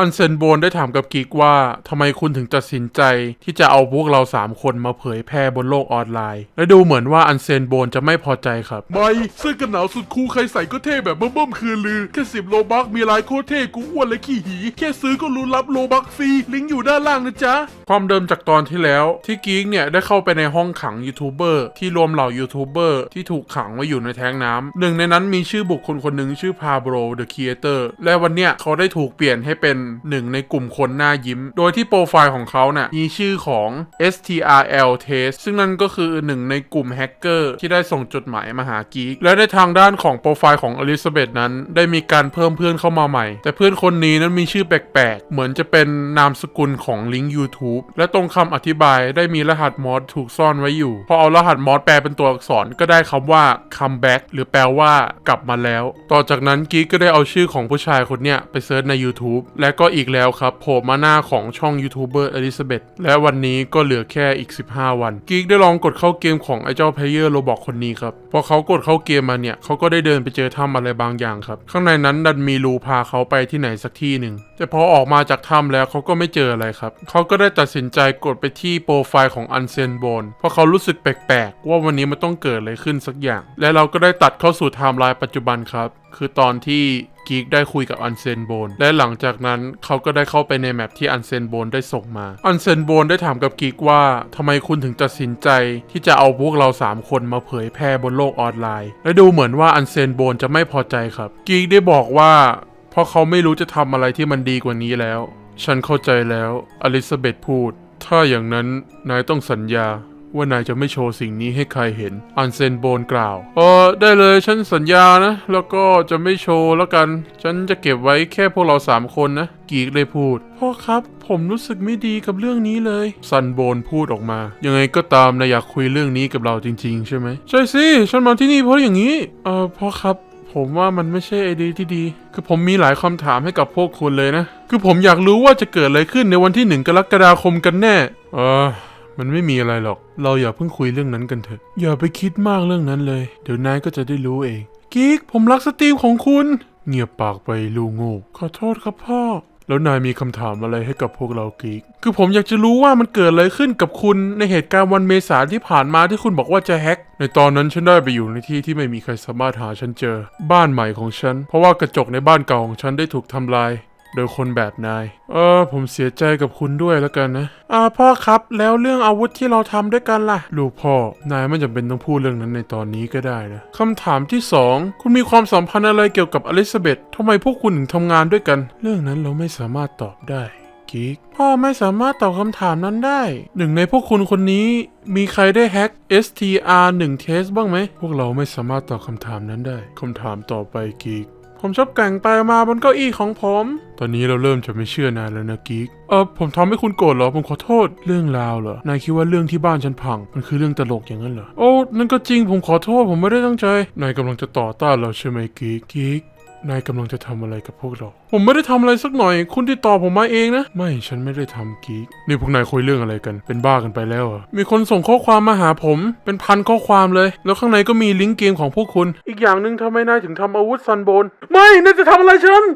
อันเซนโบนได้ถามกับกิกว่าทำไมคุณถึงตัดสินใจที่จะเอาพวกเราสามคนมาเผยแพร่บนโลกออนไลน์ และดูเหมือนว่าอันเซนโบนจะไม่พอใจครับไม่เสื้อกันหนาวสุดคูลใครใส่ก็เท่แบบเบิ่มๆคือลือ แค่สิบโลบักมีลายโคตรเท่กูอ้วนและขี้หี แค่ซื้อก็รู้นรับโลบักฟรีลิงก์อยู่ด้านล่างนะจ๊ะ ความเดิมจากตอนที่แล้ว ที่กีกเนี่ยได้เข้าไปในห้องขังยูทูบเบอร์ที่รวมเหล่ายูทูบเบอร์ที่ถูกขังไว้อยู่ในแท้งน้ำหนึ่งในนั้นมีชื่อบุคคลคนหนึ่งชื่อพาโบรเดอะครีเอเตอร์และวันเนี้ยเขาได้ถูกเปลี่ยนให้เป็นหนึ่งในกลุ่มคนหน้ายิ้ม โดยที่โปรไฟล์ของเขาเนี่ยมีชื่อของ STRL Test ซึ่งนั่นก็คือหนึ่งในกลุ่มแฮกเกอร์ที่ได้ส่งจดหมายมาหากีกและในทางด้านของโปรไฟล์ของอลิซาเบธนั้น ได้มีการเพิ่มเพื่อนเข้ามาใหม่ แต่เพื่อนคนนี้นั้นมีชื่อแปลกๆ เหมือนจะเป็นนามสกุลของลิงก์ YouTube และตรงคำอธิบายได้มีรหัสมอสถูกซ่อนไว้อยู่ พอเอารหัสมอสแปลเป็นตัวอักษรก็ได้คำว่า come back หรือแปลว่ากลับมาแล้ว ต่อจากนั้นกีกก็ได้เอาชื่อของผู้ชายคนเนี้ยไปเซิร์ชใน YouTube และก็อีกแล้วครับโผล่มาหน้าของช่องยูทูบเบอร์อลิซาเบธและวันนี้ก็เหลือแค่อีก 15 วันกีกได้ลองกดเข้าเกมของไอ้เจ้าเพลเยอร์โรบอกคนนี้ครับพอเขากดเข้าเกมมาเนี่ยเขาก็ได้เดินไปเจอถ้ำอะไรบางอย่างครับ ข้างในนั้นดันมีรูพาเขาไปที่ไหนสักที่หนึ่งแต่พอออกมาจากถ้ำแล้วเขาก็ไม่เจออะไรครับเขาก็ได้ตัดสินใจกดไปที่โปรไฟล์ของอันเซนโบนเพราะเขารู้สึกแปลกๆ ว่าวันนี้มันต้องเกิดอะไรขึ้นสักอย่าง และเราก็ได้ตัดเข้าสู่ไทม์ไลน์ปัจจุบันครับ คือตอนที่กีกได้คุยกับอันเซนโบนและหลังจากนั้นเขาก็ได้เข้าไปในแมปที่อันเซนโบนได้ส่งมา อันเซนโบนได้ถามกับกีกว่าทำไมคุณถึงตัดสินใจที่จะเอาพวกเราสามคนมาเผยแพร่บนโลกออนไลน์ และดูเหมือนว่าอันเซนโบนจะไม่พอใจครับ กีกได้บอกว่าเพราะเขาไม่รู้จะทำอะไรที่มันดีกว่านี้แล้ว ฉันเข้าใจแล้วอลิซาเบธพูด ถ้าอย่างนั้นนายต้องสัญญา ว่านายจะไม่โชว์สิ่งนี้ให้ใครเห็น อันเซนโบนกล่าว เออได้เลยฉันสัญญานะ แล้วก็จะไม่โชว์แล้วกัน ฉันจะเก็บไว้แค่พวกเราสามคนนะ กีกเลยพูด พ่อครับผมรู้สึกไม่ดีกับเรื่องนี้เลย ซันโบนพูดออกมา ยังไงก็ตามนายอยากคุยเรื่องนี้กับเราจริง ๆ ใช่ไหม ใช่สิ ฉันมาที่นี่เพราะอย่างนี้ เออพ่อครับผมว่ามันไม่ใช่ไอเดียที่ดี คือผมมีหลายคำถามให้กับพวกคุณเลยนะ คือผมอยากรู้ว่าจะเกิดอะไรขึ้นในวันที่หนึ่งกรกฎาคมกันแน่ เออ มันไม่มีอะไรหรอก เราอย่าเพิ่งคุยเรื่องนั้นกันเถอะ อย่าไปคิดมากเรื่องนั้นเลย เดี๋ยวนายก็จะได้รู้เอง กิ๊ก ผมรักสตรีมของคุณ เงียบปากไปลูกโง่ขอโทษครับพ่อ แล้วนายมีคำถามอะไรให้กับพวกเรากิ๊ก คือผมอยากจะรู้ว่ามันเกิดอะไรขึ้นกับคุณในเหตุการณ์วันเมษาที่ผ่านมาที่คุณบอกว่าจะแฮ็ก ในตอนนั้นฉันได้ไปอยู่ในที่ที่ไม่มีใครสามารถหาฉันเจอ บ้านใหม่ของฉัน เพราะว่ากระจกในบ้านเก่าของฉันได้ถูกทำลาย โดยคนแบบนาย เออ ผมเสียใจกับคุณด้วยแล้วกันนะ อ่าพ่อครับ แล้วเรื่องอาวุธที่เราทำด้วยกันล่ะ ลูกพ่อ นายไม่จำเป็นต้องพูดเรื่องนั้นในตอนนี้ก็ได้นะคำถามที่สองคุณมีความสัมพันธ์อะไรเกี่ยวกับอลิซาเบธทำไมพวกคุณถึงทำงานด้วยกัน เรื่องนั้นเราไม่สามารถตอบได้กิกพ่อไม่สามารถตอบคำถามนั้นได้ หนึ่งในพวกคุณคนนี้มีใครได้แฮ็ก STR 1 test บ้างไหม พวกเราไม่สามารถตอบคำถามนั้นได้คำถามต่อไปกิกผมชอบแก่งไปมาบนเก้าอี้ของผม ตอนนี้เราเริ่มจะไม่เชื่อนายแล้วนะกิ๊กเออผมทำให้คุณโกรธเหรอผมขอโทษเรื่องราวเหรอนายคิดว่าเรื่องที่บ้านฉันพัง มันคือเรื่องตลกอย่างนั้นเหรอโอ้นั่นก็จริงผมขอโทษผมไม่ได้ตั้งใจนายกำลังจะต่อต้านเราใช่ไหมกิ๊กกิ๊กนายกำลังจะทำอะไรกับพวกเรา ผมไม่ได้ทำอะไรสักหน่อย คุณติดต่อผมมาเองนะ ไม่ ฉันไม่ได้ทำกิ๊ก นี่พวกนายคุยเรื่องอะไรกัน เป็นบ้ากันไปแล้วเหรอมีคนส่งข้อความมาหาผม เป็นพันข้อความเลย แล้วข้างในก็มีลิงก์เกมของพวกคุณ อีกอย่างหนึ่งทำไมนายถึงทำอาวุธซันโบน ไม่ นายจะทำอะไรฉัน